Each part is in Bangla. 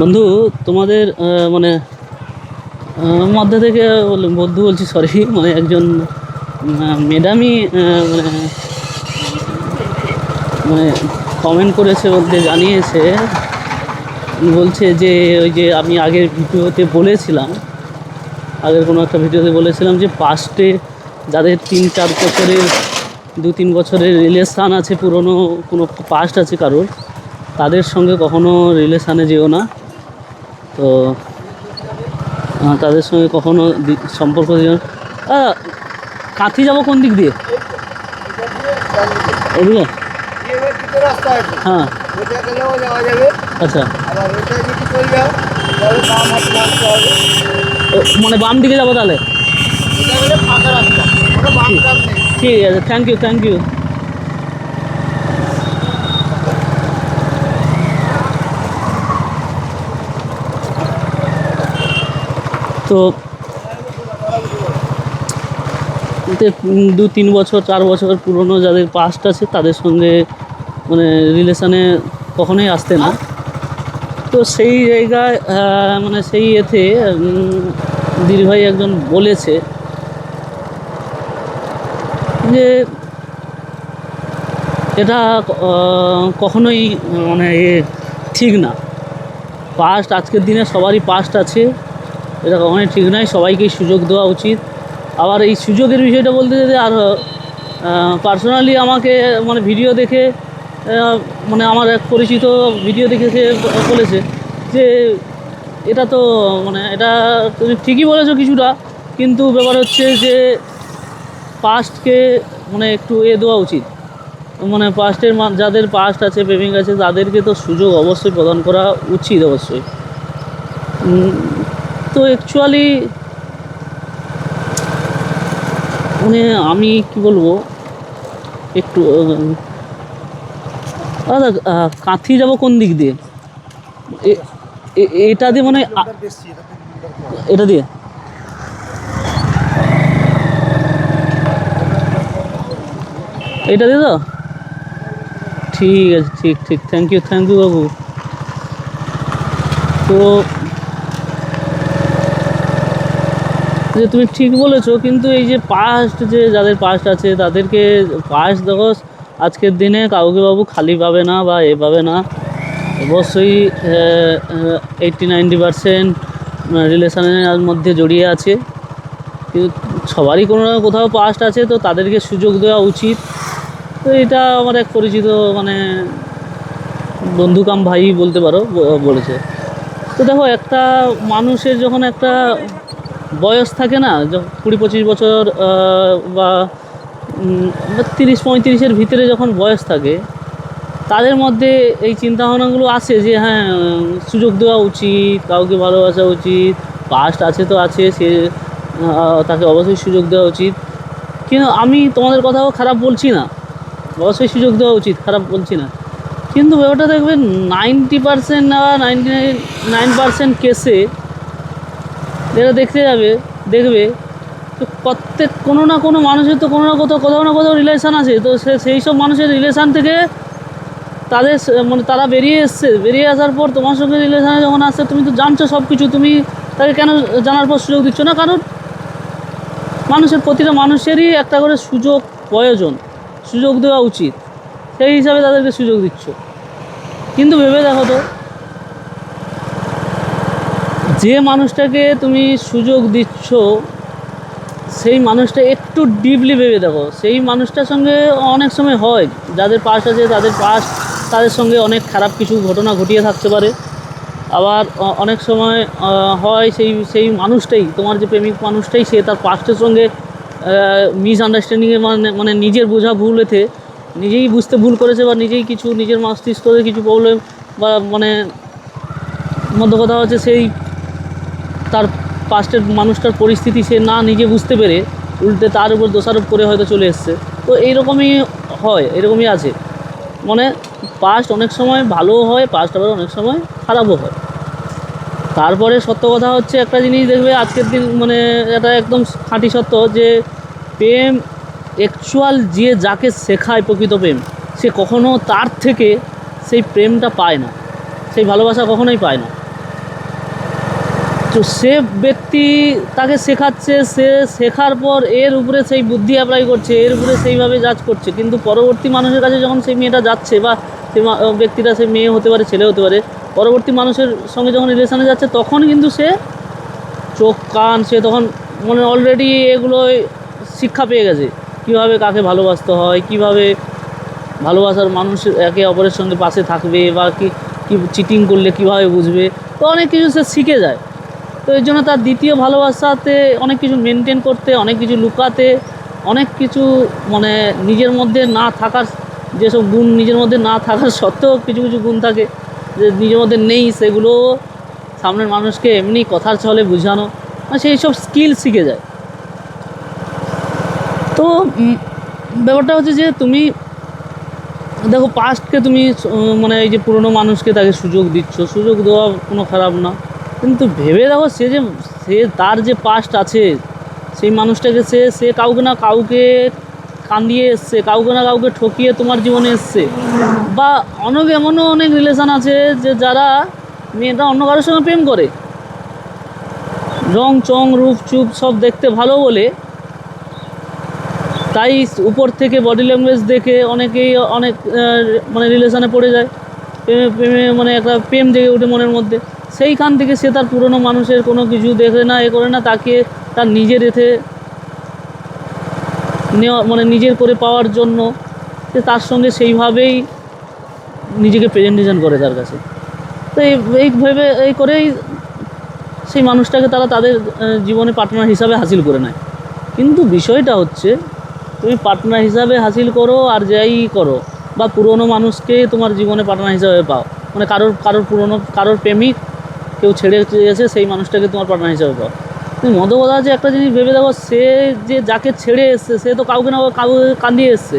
বন্ধু, তোমাদের মানে মধ্যে থেকে বন্ধু বলছি সরি মানে একজন ম্যাডামই মানে মানে কমেন্ট করেছে, বলতে জানিয়েছে, বলছে যে, ওই যে আমি আগের ভিডিওতে বলেছিলাম, আগের কোনো একটা ভিডিওতে বলেছিলাম যে পাস্টে যাদের তিন, চার বছরের, দু, তিন বছরের রিলেশান আছে, পুরনো কোনো পাস্ট আছে কারোর, তাদের সঙ্গে কখনো রিলেশানে যেও না। তো তাদের সঙ্গে কখনো সম্পর্ক। আহ, কাঁথি যাব কোন দিক দিয়ে? এদিকে? হ্যাঁ। আচ্ছা। মানে বাম দিকে যাব তাহলে? ঠিক আছে থ্যাংক ইউ থ্যাংক ইউ তো দু তিন বছর, চার বছর পুরনো যাদের পাস্ট আছে তাদের সঙ্গে মানে রিলেশানে কখনোই আসতে না। তো সেই জায়গায় মানে সেই এতে দিদিভাই একজন বলেছে যে এটা কখনোই মানে ঠিক না। পাস্ট আজকের দিনে সবারই পাস্ট আছে। এটা কখনোই ঠিক নয়, সবাইকেই সুযোগ দেওয়া উচিত। আবার এই সুযোগের বিষয়টা বলতে যদি আর পার্সোনালি আমাকে মানে ভিডিও দেখে মানে আমার এক পরিচিত ভিডিও দেখে সে বলেছে যে, এটা তো মানে এটা তুমি ঠিকই বলেছ কিছুটা, কিন্তু ব্যাপার হচ্ছে যে পাস্টকে মানে একটু এ দেওয়া উচিত। মানে পাস্টের মা, যাদের পাস্ট আছে, প্রেমিক আছে, তাদেরকে তো সুযোগ অবশ্যই প্রদান করা উচিত অবশ্যই। তো অ্যাকচুয়ালি মানে আমি কি বলব, একটু দাদা কাঁথি যাব কোন দিক দিয়ে? এটা দিয়ে মানে। এটা দিয়ে। এটা দিয়ে তো? ঠিক আছে, ঠিক ঠিক। থ্যাংক ইউ থ্যাংক ইউ বাবু। তো যে তুমি ঠিক বলেছ, কিন্তু এই যে পাস্ট যে যাদের পাস্ট আছে, তাদেরকে পাস্ট দেখো, আজকের দিনে কাউকে বাবু খালি পাবে না বা এ পাবে না। অবশ্যই এইটটি নাইনটি পারসেন্ট রিলেশনের মধ্যে জড়িয়ে আছে। কিন্তু সবারই কোনো না কোথাও পাস্ট আছে, তো তাদেরকে সুযোগ দেওয়া উচিত। তো এটা আমার এক পরিচিত মানে বন্ধুকাম ভাই বলতে পারো বলেছে। তো দেখো, একটা মানুষের যখন একটা বয়স থাকে না কুড়ি পঁচিশ বছর বা তিরিশ, পঁয়ত্রিশের ভিতরে যখন বয়স থাকে, তাদের মধ্যে এই চিন্তাভাবনাগুলো আসে যে হ্যাঁ সুযোগ দেওয়া উচিত, কাউকে ভালোবাসা উচিত পাস্ট আছে তো আছে, সে তাকে অবশ্যই সুযোগ দেওয়া উচিত। কিন্তু আমি তোমাদের কথাও খারাপ বলছি না, অবশ্যই সুযোগ দেওয়া উচিত, খারাপ বলছি না। কিন্তু ব্যাপারটা দেখবেন নাইনটি পার্সেন্ট না নাইনটি নাইন নাইন পার্সেন্ট কেসে যেটা দেখতে যাবে, দেখবে। তো প্রত্যেক কোনো না কোনো মানুষের তো কোনো না কোথাও কোথাও না কোথাও রিলেশান আছে। তো সে, সেই সব মানুষের রিলেশান থেকে তাদের মানে তারা বেরিয়ে এসছে। বেরিয়ে আসার পর তোমার সঙ্গে রিলেশানে যখন আসছে, তুমি তো জানছো সব কিছু তুমি তাকে কেন জানার পর সুযোগ দিচ্ছ না? কারণ মানুষের, প্রতিটা মানুষেরই একটা করে সুযোগ প্রয়োজন। সুযোগ দেওয়া উচিত। সেই হিসাবে তাদেরকে সুযোগ দিচ্ছ। কিন্তু ভেবে দেখো তো যে মানুষটাকে তুমি সুযোগ দিচ্ছ, সেই মানুষটা একটু ডিপলি ভেবে দেখো। সেই মানুষটার সঙ্গে অনেক সময় হয়, যাদের পাশ আছে, তাদের পাশ তাদের সঙ্গে অনেক খারাপ কিছু ঘটনা ঘটিয়ে থাকতে পারে। আবার অনেক সময় হয় সেই সেই মানুষটাই, তোমার যে প্রেমিক মানুষটাই, সে তার পাস্টের সঙ্গে মিস আন্ডারস্ট্যান্ডিংয়ে মানে মানে নিজের বোঝা ভুল এতে, নিজেই বুঝতে ভুল করেছে বা নিজেই কিছু, নিজের মস্তিষ্কতে কিছু প্রবলেম বা মানে মধ্য কথা হচ্ছে সেই তার পাস্টের মানুষটার পরিস্থিতি সে না নিজে বুঝতে পেরে উল্টে তার উপর দোষারোপ করে হয়তো চলে এসছে। তো এইরকমই হয়, এরকমই আছে। মানে পাস্ট অনেক সময় ভালোও হয় পাস্ট আবার অনেক সময় খারাপও হয়। তারপরে সত্য কথা হচ্ছে একটা জিনিস দেখবে, আজকের দিন মানে এটা একদম খাঁটি সত্য যে প্রেম অ্যাকচুয়াল যে যাকে শেখায় প্রকৃত প্রেম, সে কখনো তার থেকে সেই প্রেমটা পায় না। সেই ভালোবাসা কখনোই পায় না। তো সে ব্যক্তি তাকে শেখাচ্ছে, সে শেখার পর এর উপরে সেই বুদ্ধি অ্যাপ্লাই করছে, এর উপরে সেইভাবে জাজ করছে। কিন্তু পরবর্তী মানুষের কাছে যখন সেই মেয়েটা যাচ্ছে বা মা- ব্যক্তিটা সে মেয়ে হতে পারে, ছেলে হতে পারে, পরবর্তী মানুষের সঙ্গে যখন রিলেশনে যাচ্ছে, তখন কিন্তু সে চোখ, কান, সে তখন মানে অলরেডি এগুলো শিক্ষা পেয়ে গেছে। কীভাবে কাকে ভালোবাসতে হয়, কীভাবে ভালোবাসার মানুষ একে অপরের সঙ্গে পাশে থাকবে বা কি কি চিটিং করলে কীভাবে বুঝবে, তো অনেক কিছু সে শিখে যায়। তো এই জন্য তার দ্বিতীয় ভালোবাসাতে অনেক কিছু মেনটেন করতে, অনেক কিছু লুকাতে, অনেক কিছু মানে নিজের মধ্যে না থাকার, যেসব গুণ নিজের মধ্যে না থাকার সত্ত্বেও কিছু কিছু গুণ থাকে যে নিজের মধ্যে নেই, সেগুলো সামনের মানুষকে এমনি কথার ছলে বোঝানো মানে সেই সব স্কিল শিখে যায়। তো ব্যাপারটা হচ্ছে যে তুমি দেখো পাস্টকে তুমি মানে এই যে পুরনো মানুষকে তাকে সুযোগ দিচ্ছ, সুযোগ দেওয়া কোনো খারাপ না। কিন্তু ভেবে দেখো, সে যে, সে তার যে পাস্ট আছে, সেই মানুষটাকে সে সে কাউকে না কাউকে কান্দিয়ে এসছে, কাউকে না কাউকে ঠকিয়ে তোমার জীবনে এসছে। বা অনেক, এমনও অনেক রিলেশান আছে যে যারা মেয়েটা অন্য কারোর সঙ্গে প্রেম করে। রং, চং, রূপ, চুপ সব দেখতে ভালো বলে। তাই উপর থেকে বডি ল্যাঙ্গুয়েজ দেখে অনেকেই অনেক মানে রিলেশানে পড়ে যায়। প্রেমে প্রেমে মানে একটা প্রেম জেগে ওঠে মনের মধ্যে। সেইখান থেকে সে তার পুরনো মানুষের কোনো কিছু দেখে না, এ করে না, তাকে তার নিজের এতে নেওয়া মানে নিজের করে পাওয়ার জন্য সে তার সঙ্গে সেইভাবেই নিজেকে প্রেজেন্টেশন করে তার কাছে। তো এই এই ভেবে, এই করেই সেই মানুষটাকে তারা তাদের জীবনে পার্টনার হিসাবে হাসিল করে নেয়। কিন্তু বিষয়টা হচ্ছে, তুমি পার্টনার হিসাবে হাসিল করো আর যাই করো, বা পুরনো মানুষকে তোমার জীবনে পার্টনার হিসাবে পাও। মানে কারোর কারোর পুরনো, কারোর প্রেমিক কেউ ছেড়ে গেছে সেই মানুষটাকে তোমার পার্টনার হিসাবে পাও। তুমি মধ্য কথা আছে একটা জিনিস ভেবে দেখো, সে যে যাকে ছেড়ে এসছে, সে তো কাউকে না কাউকে কান্দিয়ে এসছে।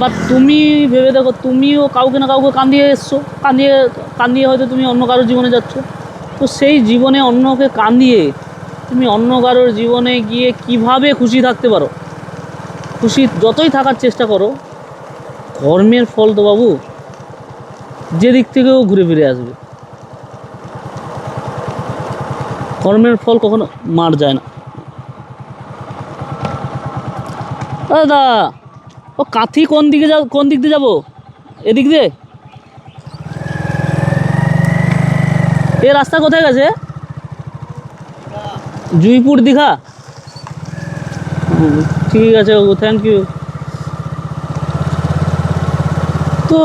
বা তুমি ভেবে দেখো, তুমিও কাউকে না কাউকে কান্দিয়ে এসছো। কান্দিয়ে কান্দিয়ে হয়তো তুমি অন্য কারোর জীবনে যাচ্ছ। তো সেই জীবনে অন্যকে কান্দিয়ে তুমি অন্য কারোর জীবনে গিয়ে কীভাবে খুশি থাকতে পারো? খুশি যতই থাকার চেষ্টা করো, কর্মের ফল তো বাবু যে দিক থেকেও ঘুরে ফিরে আসবে। কর্মের ফল কখনো মার যায় না। দাদা, ও কাঁথি কোন দিকে যাব কোন দিক দিয়ে যাব? এদিক দিয়ে? এ রাস্তা কোথায় গেছে? জুইপুর দীঘা? ঠিক আছে বাবু থ্যাংক ইউ তো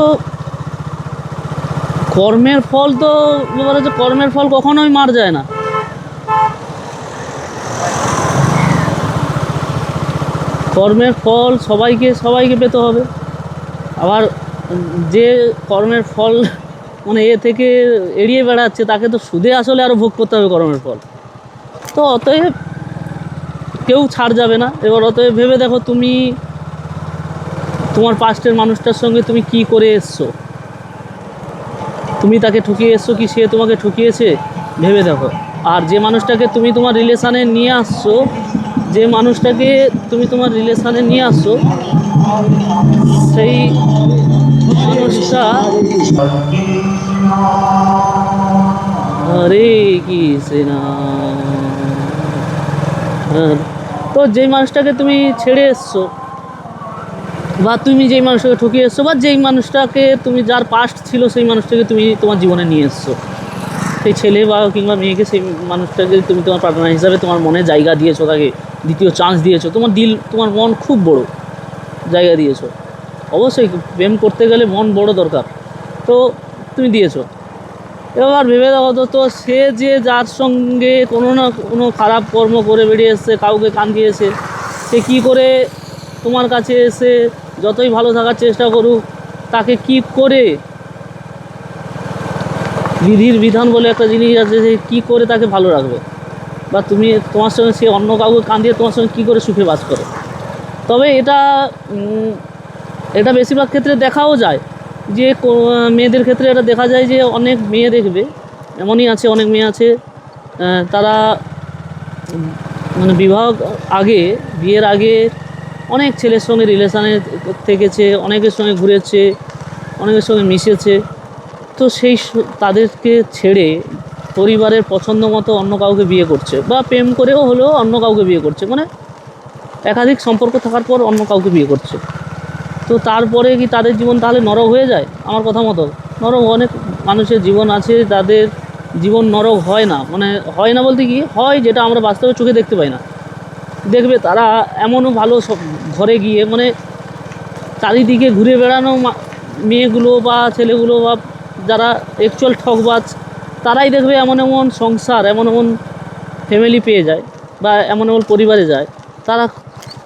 কর্মের ফল তো ব্যাপার হচ্ছে কর্মের ফল কখনোই মার যায় না। কর্মের ফল সবাইকে সবাইকে পেতে হবে। আবার যে কর্মের ফল মানে এ থেকে এড়িয়ে বেড়াচ্ছে, তাকে তো সুদে আসলে আরও ভোগ করতে হবে কর্মের ফল। তো অতএব কেউ ছাড় যাবে না। এবার অতএব ভেবে দেখো তুমি, তোমার পাস্টের মানুষটার সঙ্গে তুমি কি করে এসছো? তুমি তাকে ঠকিয়ে এসছো কি সে তোমাকে ঠকিয়েছে? ভেবে দেখো। আর যে মানুষটাকে তুমি তোমার রিলেশানে নিয়ে আসছো যে মানুষটাকে তুমি তোমার রিলেশানে নিয়ে আসছো, সেই মানুষটা হরে কৃষ্ণ তো যেই মানুষটাকে তুমি ছেড়ে এসছো, বা তুমি যেই মানুষটাকে ঠকিয়ে এসছো, বা যেই মানুষটাকে তুমি যার পাস্ট ছিল, সেই মানুষটাকে তুমি তোমার জীবনে নিয়ে এসছো, সেই ছেলে বা কিংবা মেয়েকে সেই মানুষটাকে তুমি তোমার পার্টনার হিসাবে তোমার মনে জায়গা দিয়েছ তাকে। দ্বিতীয় চান্স দিয়েছ। তোমার দিল, তোমার মন খুব বড় জায়গা দিয়েছ। অবশ্যই প্রেম করতে গেলে মন বড় দরকার। তো তুমি দিয়েছ। এবার ভেবে দেখো তো সে যে যার সঙ্গে কোনো না কোনো খারাপ কর্ম করে বেরিয়ে এসছে, কাউকে কান দিয়েছে সে কী করে তোমার কাছে এসে যতই ভালো থাকার চেষ্টা করুক, তাকে কি করে বিধির বিধান বলে একটা জিনিস আছে যে কী করে তাকে ভালো রাখবে? বা তুমি তোমার সঙ্গে সে অন্য কাউকে কান দিয়ে তোমার সঙ্গে কী করে সুখে বাস করে? তবে এটা এটা বেশিরভাগ ক্ষেত্রে দেখাও যায় যে মেয়েদের ক্ষেত্রে এটা দেখা যায় যে অনেক মেয়ে দেখবে, এমনই আছে, অনেক মেয়ে আছে তারা মানে বিবাহ আগে, বিয়ের আগে অনেক ছেলের সঙ্গে রিলেশানে থেকেছে, অনেকের সঙ্গে ঘুরেছে, অনেকের সঙ্গে মিশেছে। তো সেই তাদেরকে ছেড়ে পরিবারের পছন্দ মতো অন্য কাউকে বিয়ে করছে বা প্রেম করেও হলেও অন্য কাউকে বিয়ে করছে মানে একাধিক সম্পর্ক থাকার পর অন্য কাউকে বিয়ে করছে। তো তারপরে কি তাদের জীবন তাহলে নরক হয়ে যায়? আমার কথা মতো নরক অনেক মানুষের জীবন আছে, তাদের জীবন নরক হয় না। মানে হয় না বলতে কি? হয় যেটা আমরা বাস্তবে চোখে দেখতে পাই না। দেখবে তারা এমনও ভালো সব ঘরে গিয়ে মানে চারিদিকে ঘুরে বেড়ানো মেয়েগুলো বা ছেলেগুলো বা যারা অ্যাকচুয়াল ঠকবাজ তারাই দেখবে এমন এমন সংসার, এমন এমন ফ্যামিলি পেয়ে যায় বা এমন এমন পরিবারে যায়, তারা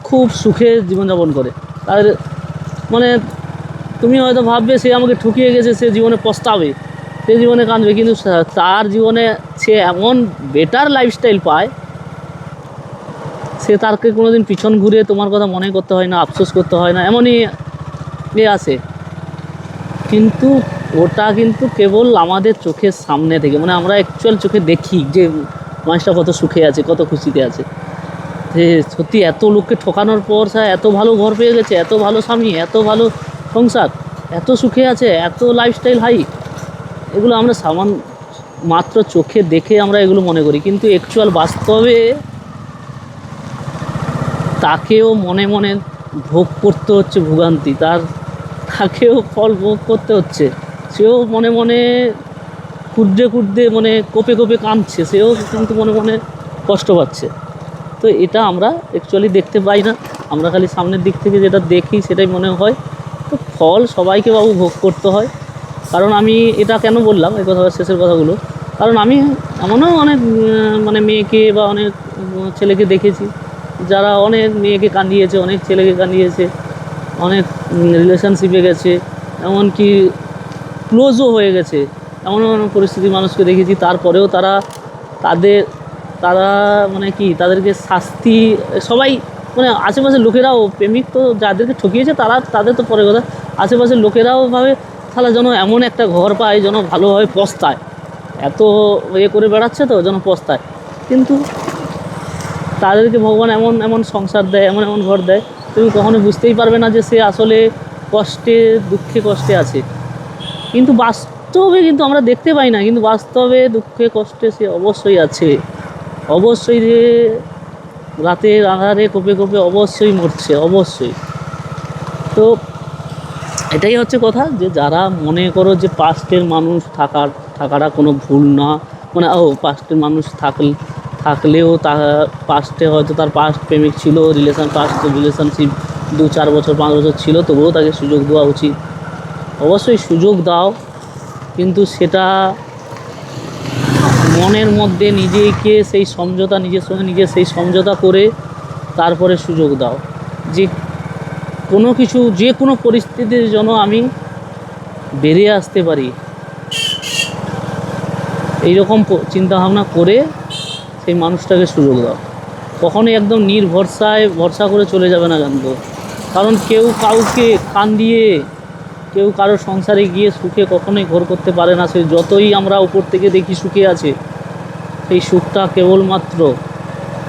খুব সুখে জীবনযাপন করে। তাদের মানে তুমি হয়তো ভাববে সে আমাকে ঠকিয়ে গেছে, সে জীবনে পস্তাবে, সে জীবনে কাঁদবে, কিন্তু তার জীবনে সে এমন বেটার লাইফস্টাইল পায়, সে তারকে কোনো দিন পিছন ঘুরে তোমার কথা মনে করতে হয় না, আফসোস করতে হয় না, এমনই এ আছে। কিন্তু ওটা কিন্তু কেবল আমাদের চোখের সামনে থেকে মানে আমরা অ্যাকচুয়াল চোখে দেখি যে মানুষটা কত সুখে আছে, কত খুশিতে আছে। যে সত্যি এত লোককে ঠকানোর পর স্যার, এত ভালো ঘর পেয়ে গেছে, এত ভালো স্বামী, এত ভালো সংসার, এত সুখে আছে, এত লাইফস্টাইল হাই এগুলো আমরা সামান মাত্র চোখে দেখে আমরা এগুলো মনে করি। কিন্তু অ্যাকচুয়াল বাস্তবে তাকেও মনে মনে ভোগ করতে হচ্ছে ভোগান্তি, তার, তাকেও ফল ভোগ করতে হচ্ছে। সেও মনে মনে ক্ষুদ্রে ক্ষুদ্রে মানে কোপে কোপে কাঁদছে, সেও কিন্তু মনে মনে কষ্ট পাচ্ছে। তো এটা আমরা অ্যাকচুয়ালি দেখতে পাই না। আমরা খালি সামনের দিক থেকে যেটা দেখি সেটাই মনে হয়। তো ফল সবাইকে বাবু ভোগ করতে হয়। কারণ আমি এটা কেন বললাম? এই কথা শেষের কথাগুলো। কারণ আমি এমনও অনেক মানে মেয়েকে বা অনেক ছেলেকে দেখেছি। যারা অনেক মেয়েকে কাঁদিয়েছে, অনেক ছেলেকে কাঁদিয়েছে, অনেক রিলেশনশিপে গেছে। এমনকি ক্লোজও হয়ে গেছে। এমন এমন পরিস্থিতি মানুষকে দেখেছি, তারপরেও তারা তাদের, তারা মানে কি, তাদেরকে শাস্তি, সবাই মানে আশেপাশের লোকেরাও প্রেমিক তো যাদেরকে ঠকিয়েছে তারা, তাদের তো পরে কথা। আশেপাশের লোকেরাও ভাবে তাহলে যেন এমন একটা ঘর পায়, যেন ভালোভাবে পস্তায়। এত ইয়ে করে বেড়াচ্ছে তো, যেন পস্তায়। কিন্তু তাদেরকে ভগবান এমন এমন সংসার দেয়, এমন এমন ঘর দেয়, তুমি কখনো বুঝতেই পারবে না যে সে আসলে কষ্টে, দুঃখে কষ্টে আছে। কিন্তু বাস্তবে কিন্তু আমরা দেখতে পাই না, কিন্তু বাস্তবে দুঃখে কষ্টে সে অবশ্যই আছে। অবশ্যই যে রাতের আধারে কোপে কোপে অবশ্যই মরছে, অবশ্যই। তো এটাই হচ্ছে কথা যে যারা মনে করো যে পাস্টের মানুষ থাকার, থাকাটা কোনো ভুল না মানে ও পাস্টের মানুষ থাকলে, থাকলেও তা পাস্টে হয়তো তার পাস্ট প্রেমিক ছিল, রিলেশন, পাস্ট রিলেশনশিপ দু চার বছর, পাঁচ বছর ছিল, তবুও তাকে সুযোগ দেওয়া উচিত। অবশ্যই সুযোগ দাও, কিন্তু সেটা মনের মধ্যে নিজেকে সেই সমঝোতা, নিজের সঙ্গে নিজে সেই সমঝোতা করে তারপরে সুযোগ দাও। যে কোনো কিছু, যে কোনো পরিস্থিতির জন্য আমি বেরিয়ে আসতে পারি, এইরকম প- চিন্তাভাবনা করে সেই মানুষটাকে সুযোগ দাও। কখনোই একদম নির্ভরসায় ভরসা করে চলে যাবে না কিন্তু কারণ কেউ কাউকে কান দিয়ে কেউ কারও সংসারে গিয়ে সুখে কখনোই ঘর করতে পারে না। সে যতই আমরা উপর থেকে দেখি সুখে আছে, সেই সুখটা কেবলমাত্র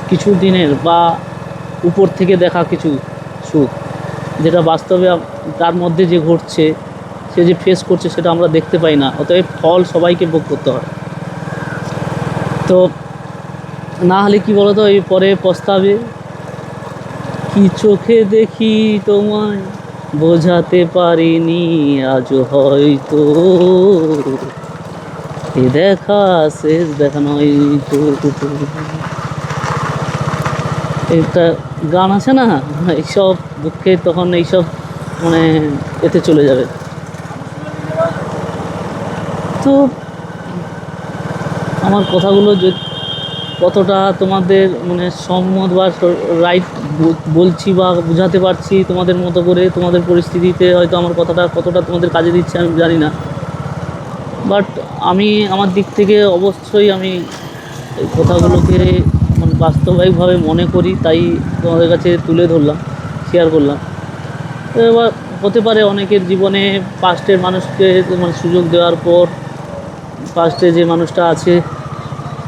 কিছু দিনের বা উপর থেকে দেখা কিছু সুখ। যেটা বাস্তবে তার মধ্যে যে ঘটছে, সে যে ফেস করছে সেটা আমরা দেখতে পাই না। অতএব ফল সবাইকে ভোগ করতে হয়। তো না হলে কি বলতো, এই পরে পস্তাবে, কি চোখে দেখি তোমায়? বোঝাতে পারিনি আজ হয়তো। এ দেখা শেষ, দেখা নয় একটা গান আছে না? এইসব দুঃখে তখন এইসব মানে এতে চলে যাবে। তো আমার কথাগুলো যে কতটা তোমাদের মানে সম্মত বা রাইট বলছি বা বোঝাতে পারছি তোমাদের মতো করে, তোমাদের পরিস্থিতিতে হয়তো আমার কথাটা কতটা তোমাদের কাজে দিচ্ছে আমি জানি না। বাট আমি আমার দিক থেকে অবশ্যই আমি এই কথাগুলোকে মানে বাস্তবিকভাবে মনে করি, তাই তোমাদের কাছে তুলে ধরলাম শেয়ার করলাম। এবার হতে পারে অনেকের জীবনে পাস্টের মানুষকে মানে সুযোগ দেওয়ার পর পাস্টে যে মানুষটা আছে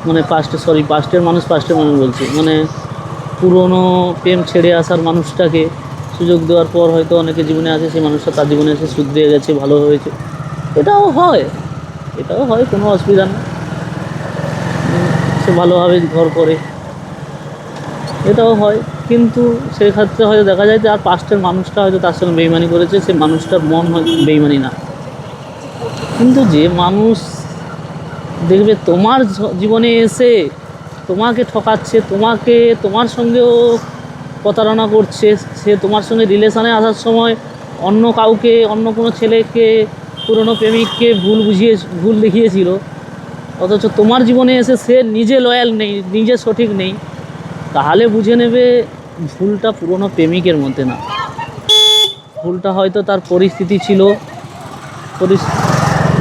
মানে পাস্টে সরি পাস্টের মানুষ পাস্টের মানুষ বলছি। মানে পুরনো প্রেম ছেড়ে আসার মানুষটাকে সুযোগ দেওয়ার পর হয়তো অনেকে জীবনে আছে সেই মানুষটা তার জীবনে এসে শুধরে গেছে, ভালো হয়েছে। এটাও হয়। এটাও হয়, কোনো অসুবিধা নেই। ভালোভাবে ঘর করে। এটাও হয়। কিন্তু সেক্ষেত্রে হয়তো দেখা যায় যে আর পাঁচটার মানুষটা হয়তো তার সঙ্গে বেইমানি করেছে, সে মানুষটার মন হয় বেইমানি না। কিন্তু যে মানুষ দেখবে তোমার জীবনে এসে তোমাকে ঠকাচ্ছে, তোমাকে, তোমার সঙ্গেও প্রতারণা করছে, সে তোমার সঙ্গে রিলেশানে আসার সময় অন্য কাউকে, অন্য কোনো ছেলেকে, পুরনো প্রেমিককে ভুল বুঝিয়ে, ভুল দেখিয়েছিল। অথচ তোমার জীবনে এসে সে নিজে লয়াল নেই, নিজে সঠিক নেই। তাহলে বুঝে নেবে ভুলটা পুরনো প্রেমিকের মধ্যে না। ভুলটা হয়তো তার পরিস্থিতি ছিল পরিস-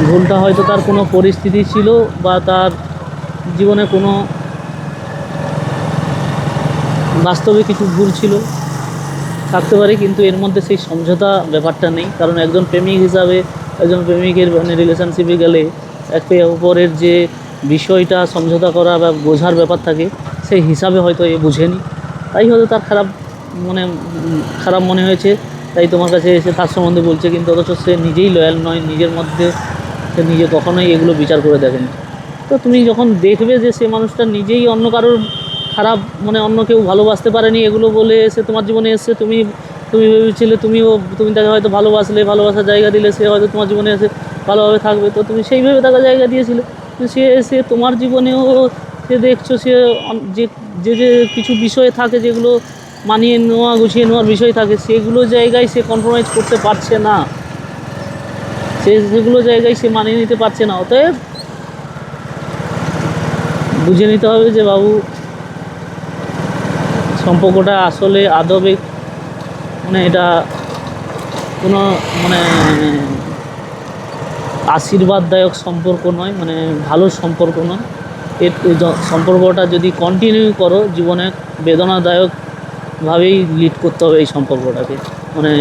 ভুলটা হয়তো তার কোনো পরিস্থিতি ছিল বা তার জীবনে কোনো বাস্তবে কিছু ভুল ছিল। থাকতে পারে, কিন্তু এর মধ্যে সেই সমঝোতা ব্যাপারটা নেই। কারণ একজন প্রেমিক হিসাবে একজন প্রেমিকের মানে রিলেশনশিপে গেলে একে অপরের যে বিষয়টা সমঝোতা করা বা বোঝার ব্যাপার থাকে, সেই হিসাবে হয়তো এ বুঝেনি। তাই হয়তো তার খারাপ মানে খারাপ মনে হয়েছে। তাই তোমার কাছে এসে তার সম্বন্ধে বলছে, কিন্তু অথচ সে নিজেই লয়াল নয়, নিজের মধ্যে সে নিজে কখনোই এগুলো বিচার করে দেখেনি। তো তুমি যখন দেখবে যে সে মানুষটা নিজেই অন্য কারোর খারাপ মানে অন্য কেউ ভালোবাসতে পারেনি এগুলো বলে এসে তোমার জীবনে এসে তুমি তুমি ভেবেছিলে তুমিও, তুমি তাকে হয়তো ভালোবাসলে ভালোবাসার জায়গা দিলে সে হয়তো তোমার জীবনে এসে ভালোভাবে থাকবে। তো তুমি সেইভাবে তাকে জায়গা দিয়েছিলে। সে এসে তোমার জীবনেও সে দেখছ, সে যে যে যে কিছু বিষয় থাকে যেগুলো মানিয়ে নেওয়া, গুছিয়ে নেওয়ার বিষয় থাকে, সেগুলো জায়গায় সে কম্প্রোমাইজ করতে পারছে না। সে যেগুলো জায়গায় সে মানিয়ে নিতে পারছে না, অতএব বুঝে নিতে হবে যে বাবু সম্পর্কটা আসলে আদবে মানে এটা কোনো মানে আশীর্বাদদায়ক সম্পর্ক নয় মানে ভালো সম্পর্ক নয়। এর সম্পর্কটা যদি কন্টিনিউ করো, জীবনে বেদনাদায়কভাবেই লিড করতে হবে এই সম্পর্কটাকে। মানে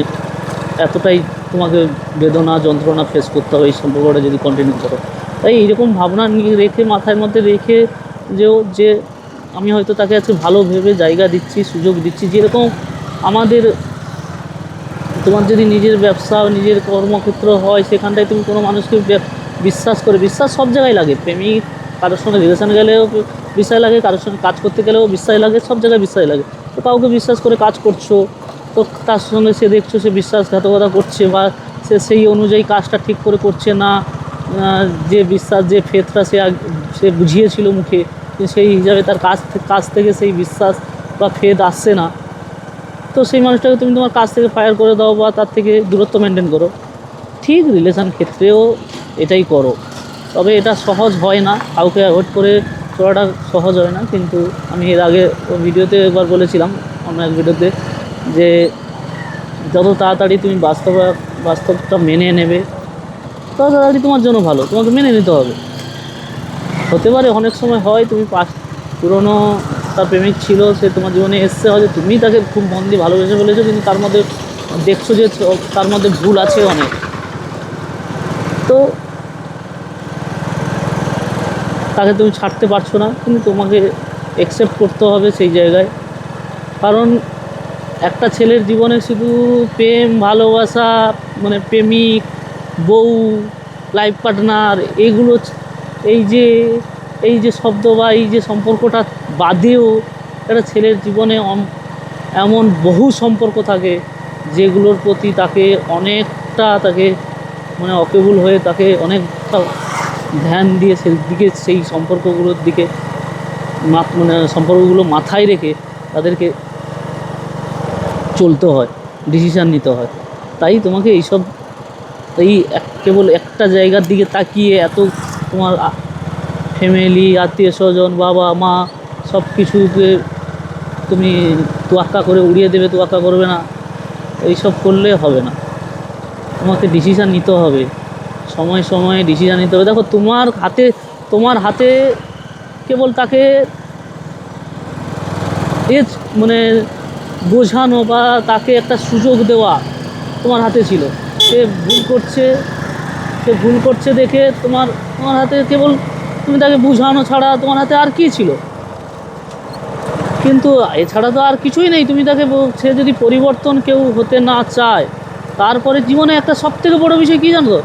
এতটাই তোমাকে বেদনা, যন্ত্রণা ফেস করতে হবে, এই সম্পর্কটা যদি কন্টিনিউ করো। তাই এইরকম ভাবনা নিয়ে রেখে, মাথার মধ্যে রেখে যেও যে আমি হয়তো তাকে আজকে ভালো ভেবে জায়গা দিচ্ছি, সুযোগ দিচ্ছি। যেরকম আমাদের, তোমার যদি নিজের ব্যবসা, নিজের কর্মক্ষেত্র হয়, সেখানটায় তুমি কোনো মানুষকে বিশ্বাস করে, বিশ্বাস সব জায়গায় লাগে। প্রেমিক কারোর সঙ্গে রিলেশনে গেলেও বিশ্বাস লাগে, কারোর সঙ্গে কাজ করতে গেলেও বিশ্বাস লাগে, সব জায়গায় বিশ্বাস লাগে। তো কাউকে বিশ্বাস করে কাজ করছ তার সঙ্গে সে দেখছ, সে বিশ্বাসঘাতকতা করছে বা সে সেই অনুযায়ী কাজটা ঠিক করে করছে না যে বিশ্বাস, যে ফেথটা সে সে বুঝিয়েছিল মুখে সেই হিসাবে তার কাজ কাছ থেকে সেই বিশ্বাস বা ফেদ আসছে না। তো সেই মানুষটাকে তুমি তোমার কাছ থেকে ফায়ার করে দাও বা তার থেকে দূরত্ব মেনটেন করো। ঠিক রিলেশান ক্ষেত্রেও এটাই করো। তবে এটা সহজ হয় না, কাউকে অ্যাভয়েড করে চলাটা সহজ হয় না, কিন্তু আমি এর আগে ভিডিওতে একবার বলেছিলাম, অন্য এক ভিডিওতে যে যত তাড়াতাড়ি তুমি বাস্তব, বাস্তবটা মেনে নেবে, তত তাড়াতাড়ি তোমার জন্য ভালো। তোমাকে মেনে নিতে হবে। হতে পারে অনেক সময় হয় তুমি পাস পুরনো তার প্রেমিক ছিল, সে তোমার জীবনে এসছে, হয়তো তুমি তাকে খুব মন দিয়ে ভালোবেসে ফেলেছো, কিন্তু তার মধ্যে দেখছ যে তার মধ্যে ভুল আছে অনেক। তো তাকে তুমি ছাড়তে পারছ না, কিন্তু তোমাকে অ্যাকসেপ্ট করতে হবে সেই জায়গায়। কারণ একটা ছেলের জীবনে শুধু প্রেম, ভালোবাসা মানে প্রেমিক, বউ লাইফ পার্টনার এইগুলো এই যে এই যে শব্দ বা এই যে সম্পর্কটা বাদেও একটা ছেলের জীবনে এমন বহু সম্পর্ক থাকে যেগুলোর প্রতি তাকে অনেকটা তাকে মানে অকেবুল হয়ে তাকে অনেকটা ধ্যান দিয়ে সেই দিকে, সেই সম্পর্কগুলোর দিকে মানে সম্পর্কগুলো মাথায় রেখে তাদেরকে চলতে হয় ডিসিশান নিতে হয়। তাই তোমাকে এইসব, এই কেবল একটা জায়গার দিকে তাকিয়ে এত তোমার ফ্যামিলি আত্মীয় স্বজন, বাবা, মা সব কিছুকে তুমি তোয়াক্কা করে উড়িয়ে দেবে, তোয়াক্কা করবে না। এইসব করলে হবে না। তোমাকে ডিসিশান নিতে হবে। সময় সময়ে ডিসিশান নিতে হবে। দেখো, তোমার হাতে তোমার হাতে কেবল তাকে এ মানে বোঝানো বা তাকে একটা সুযোগ দেওয়া তোমার হাতে ছিল। সে ভুল করছে, সে ভুল করছে দেখে তোমার তোমার হাতে কেবল তুমি তাকে বোঝানো ছাড়া তোমার হাতে আর কী ছিল? কিন্তু এছাড়া তো আর কিছুই নেই। তুমি তাকে সে যদি পরিবর্তন কেউ হতে না চায়, তারপরে জীবনে একটা সব থেকে বড় বিষয় কী জানো?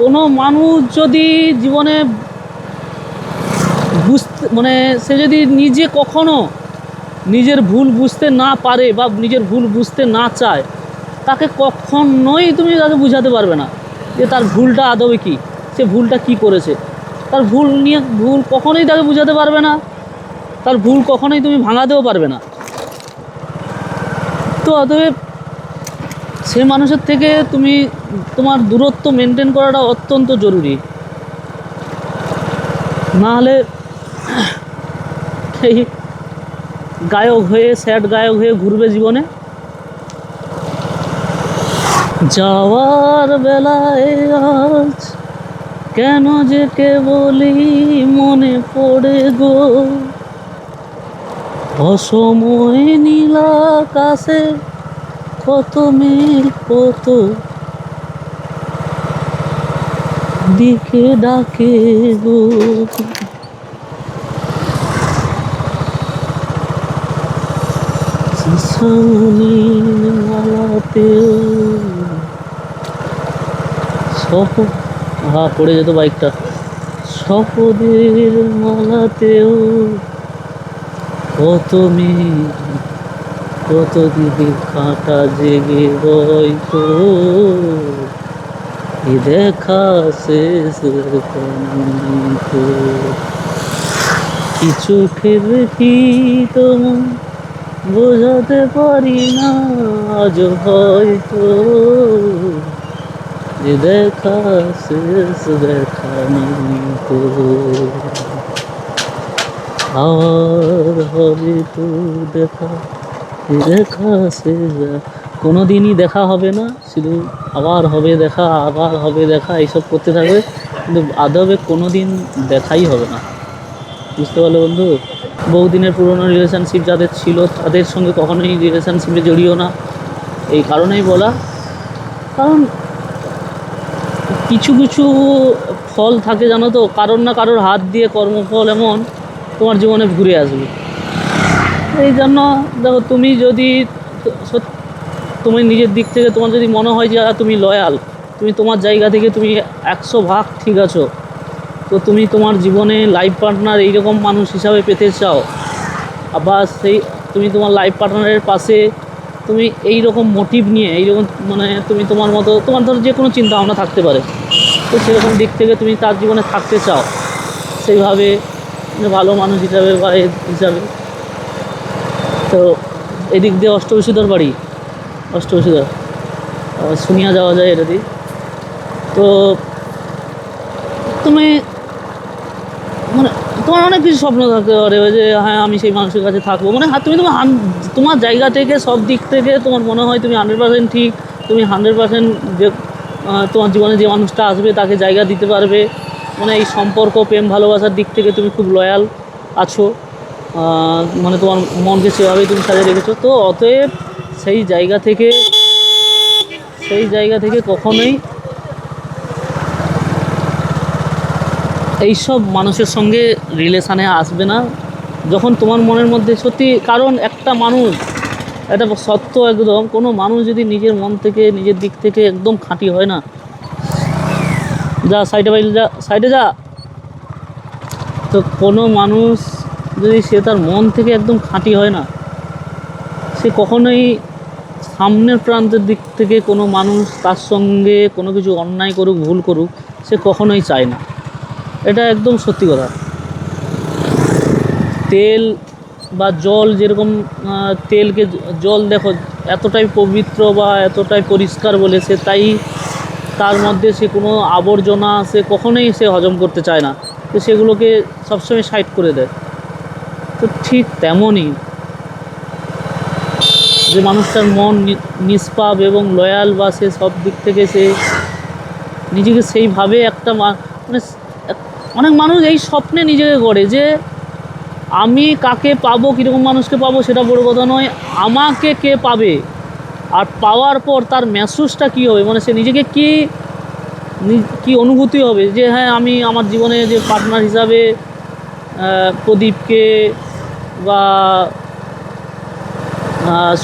কোনো মানুষ যদি জীবনে বুঝতে মানে সে যদি নিজে কখনো নিজের ভুল বুঝতে না পারে বা নিজের ভুল বুঝতে না চায়, তাকে কখনোই তুমি তাকে বুঝাতে পারবে না যে তার ভুলটা আদবে কী, সে ভুলটা কি করেছে। তার ভুল নিয়ে ভুল কখনোই তাকে বুঝাতে পারবে না, তার ভুল কখনোই তুমি ভাঙাতেও পারবে না। তো অতএব সে মানুষের থেকে তুমি তোমার দূরত্ব মেনটেন করাটা অত্যন্ত জরুরি। না হলে গায়ক হয়ে, স্যাড গায়ক হয়ে ঘুরবে জীবনে। যাওয়ার বেলায় আজ কেন যে কে বলি মনে পড়ে গো? অসময় নীলা কাছে কত মেঘ কত দিকে ডাকে গো। মালাতেও সপ হ্যাঁ পড়ে যেত বাইকটা। শপদের মালাতেও কত মেঘ কত দিকে কাঁটা জেগে হয়তো দেখা শেষ কিছু খেলে কি তোমার বোঝাতে পারি না, আজ হয়তো যে দেখা, শেষ দেখা তো আর হবে তো দেখা দেখা, শেষ কোনো দিনই দেখা হবে না, শুধু আবার হবে দেখা, আবার হবে দেখা, এইসব করতে থাকবে, কিন্তু আদবে কোনো দিন দেখাই হবে না। বুঝতে পারলে বন্ধু? বহুদিনের পুরনো রিলেশনশিপ যাদের ছিল, তাদের সঙ্গে কখনোই রিলেশনশিপে জড়িও না। এই কারণেই বলা। কারণ কিছু কিছু ফল থাকে জানো তো? কারোর না কারোর হাত দিয়ে কর্মফল এমন তোমার জীবনে ঘুরে আসবে। এই জন্য দেখো, তুমি যদি তুমি নিজের দিক থেকে তোমার যদি মনে হয় যে তুমি লয়াল তুমি তোমার জায়গা থেকে তুমি একশো ভাগ ঠিক আছো। তো তুমি তোমার জীবনে লাইফ পার্টনার এইরকম মানুষ হিসাবে পেতে চাও, আবার সেই তুমি তোমার লাইফ পার্টনারের পাশে তুমি এই রকম মোটিভ নিয়ে, এইরকম মানে তুমি তোমার মতো, তোমার ধরো যে কোনো চিন্তা ভাবনা থাকতে পারে। তো সেরকম দিক থেকে তুমি তার জীবনে থাকতে চাও, সেইভাবে ভালো মানুষ হিসাবে বা হিসাবে। তো এদিক দিয়ে অষ্টবসুধর বাড়ি, অষ্টবসুধর শুনিয়া যাওয়া যায় এটা দিয়ে। তো তুমি মানে তোমার অনেক কিছু স্বপ্ন থাকতে পারে যে হ্যাঁ আমি সেই মানুষের কাছে থাকব। মানে হ্যাঁ, তুমি তোমার তোমার জায়গা থেকে সব দিক থেকে তোমার মনে হয় তুমি হান্ড্রেড পার্সেন্ট ঠিক তুমি হান্ড্রেড পার্সেন্ট যে তোমার জীবনে যে মানুষটা আসবে তাকে জায়গা দিতে পারবে। মানে এই সম্পর্ক প্রেম ভালোবাসার দিক থেকে তুমি খুব লয়াল আছো। মানে তোমার মনকে সেভাবেই তুমি সাজিয়ে রেখেছো। তো অতএব সেই জায়গা থেকে সেই জায়গা থেকে কখনোই এইসব মানুষের সঙ্গে রিলেশানে আসবে না। যখন তোমার মনের মধ্যে সত্যি, কারণ একটা মানুষ, এটা সত্য একদম, কোনো মানুষ যদি নিজের মন থেকে, নিজের দিক থেকে একদম খাঁটি হয় না। যা সাইডে বাইরে যা সাইডে যা। তো কোনো মানুষ যদি সে তার মন থেকে একদম খাঁটি হয় না, সে কখনোই সামনের প্রান্তের দিক থেকে কোনো মানুষ তার সঙ্গে কোনো কিছু অন্যায় করুক, ভুল করুক, সে কখনোই চায় না। এটা একদম সত্যি কথা। তেল বা জল যেরকম তেলকে জল দেখো, এতটাই পবিত্র বা এতটাই পরিষ্কার বলে সে তাই তার মধ্যে সে কোনো আবর্জনা সে কখনোই সে হজম করতে চায় না। তো সেগুলোকে সবসময় সাইড করে দেয়। তো ঠিক তেমনই যে মানুষটার মন নিষ্পাপ এবং লয়াল বা সে সব দিক থেকে সে নিজেকে সেইভাবে একটা মানে অনেক মানুষ এই স্বপ্নে নিজেকে করে যে আমি কাকে পাবো, কীরকম মানুষকে পাবো সেটা বড় কথা নয়। আমাকে কে পাবে আর পাওয়ার পর তার মেসেজটা কী হবে? মানে সে নিজেকে কি কি অনুভূতি হবে? যে হ্যাঁ আমি আমার জীবনে যে পার্টনার হিসাবে প্রদীপকে বা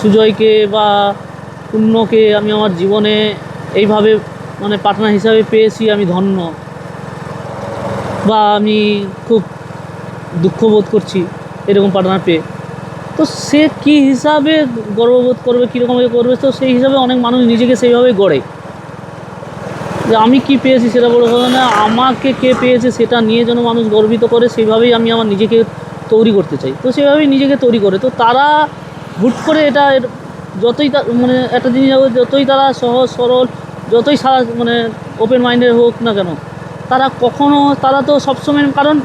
সুজয়কে বা পূর্ণকে আমি আমার জীবনে এইভাবে মানে পার্টনার হিসাবে পেয়েছি, আমি ধন্য। বা আমি খুব দুঃখ বোধ করছি এরকম পার্টনার পেয়ে। তো সে কী হিসাবে গর্ববোধ করবে, কীরকম করবে, তো সেই হিসাবে অনেক মানুষ নিজেকে সেইভাবে গড়ে। যে আমি কি পেয়েছি সেটা বড় কথা না, আমাকে কে পেয়েছে সেটা নিয়ে যেন মানুষ গর্বিত করে, সেইভাবেই আমি আমার নিজেকে তৈরি করতে চাই। তো সেভাবেই নিজেকে তৈরি করে। তো তারা হুট করে এটা যতই মানে একটা জিনিস যতই তারা সহজ, সরল, যতই সারা মানে ওপেন মাইন্ডের হোক না কেন তারা কখনো, তারা তো সবসময়, কারণ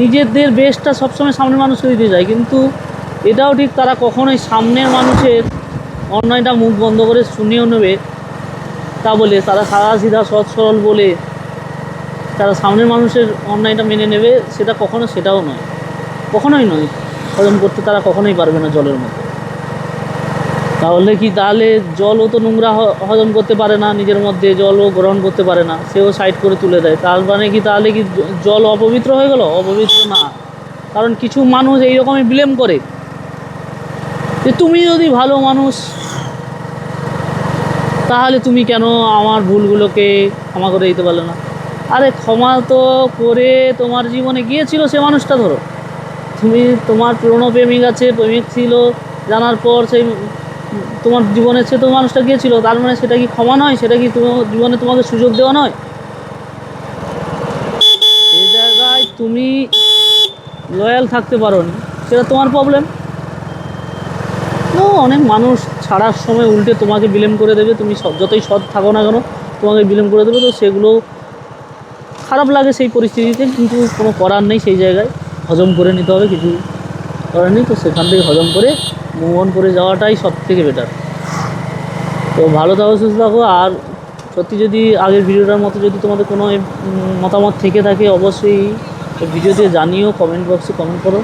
নিজেদের বেস্টটা সবসময় সামনের মানুষকে দিতে যায় কিন্তু এটাও ঠিক তারা কখনোই সামনের মানুষের অন্যায়টা মুখ বন্ধ করে শুনেও নেবে তা বলে, তারা সাদা সিধা, সৎ সরল বলে তারা সামনের মানুষের অন্যায়টা মেনে নেবে, সেটা কখনো সেটাও নয়। কখনোই নয়। হজম করতে তারা কখনোই পারবে না জলের মধ্যে। তাহলে কি তাহলে জলও তো নোংরা হজম করতে পারে না, নিজের মধ্যে জলও গ্রহণ করতে পারে না, সেও সাইড করে তুলে দেয়। তার মানে কি তাহলে কি জল অপবিত্র হয়ে গেল? অপবিত্র না। কারণ কিছু মানুষ এইরকমই ব্লেম করে। যে তুমি যদি ভালো মানুষ, তাহলে তুমি কেন আমার ভুলগুলোকে ক্ষমা করে দিতে পারলে না? আরে ক্ষমা তো করে তোমার জীবনে গিয়েছিল সে মানুষটা, ধরো। তুমি তোমার পুরনো প্রেমিক আছে, প্রেমিক ছিল, জানার পর সেই তোমার জীবনে সে তো মানুষটা গিয়েছিল, তার মানে সেটা কি ক্ষমা নয়? সেটা কি তোমার জীবনে তোমাকে সুযোগ দেওয়া নয়? সে জায়গায় তুমি লয়াল থাকতে পারো নি, সেটা তোমার প্রবলেম অনেক মানুষ ছাড়ার সময় উল্টে তোমাকে বিলেম করে দেবে, তুমি যতই সৎ থাকো না কেন, তোমাকে বিলেম করে দেবে, তো সেগুলো খারাপ লাগে সেই পরিস্থিতিতে, কিন্তু কোনো করার নেই সেই জায়গায়। হজম করে নিতে হবে, কিছু করার নেই, তো সেখান থেকে হজম করে করে যাওয়াটাই সব থেকে বেটার তো ভালো থাকো, সুস্থ থাকো। আর সত্যি যদি আগের ভিডিওটার মতো যদি তোমাদের কোনো মতামত থেকে থাকে, অবশ্যই ভিডিওতে জানিও কমেন্ট বক্সে কমেন্ট করো।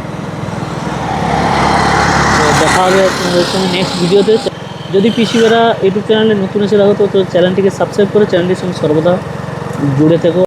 দেখা হবে তোমাদের সঙ্গে নেক্সট ভিডিওতে যদি পিসিবেরা ইউটিউব চ্যানেলে নতুন এসে তো তো চ্যানেলটিকে সাবস্ক্রাইব করে। চ্যানেলটির সঙ্গে সর্বদা জুড়ে থেকো।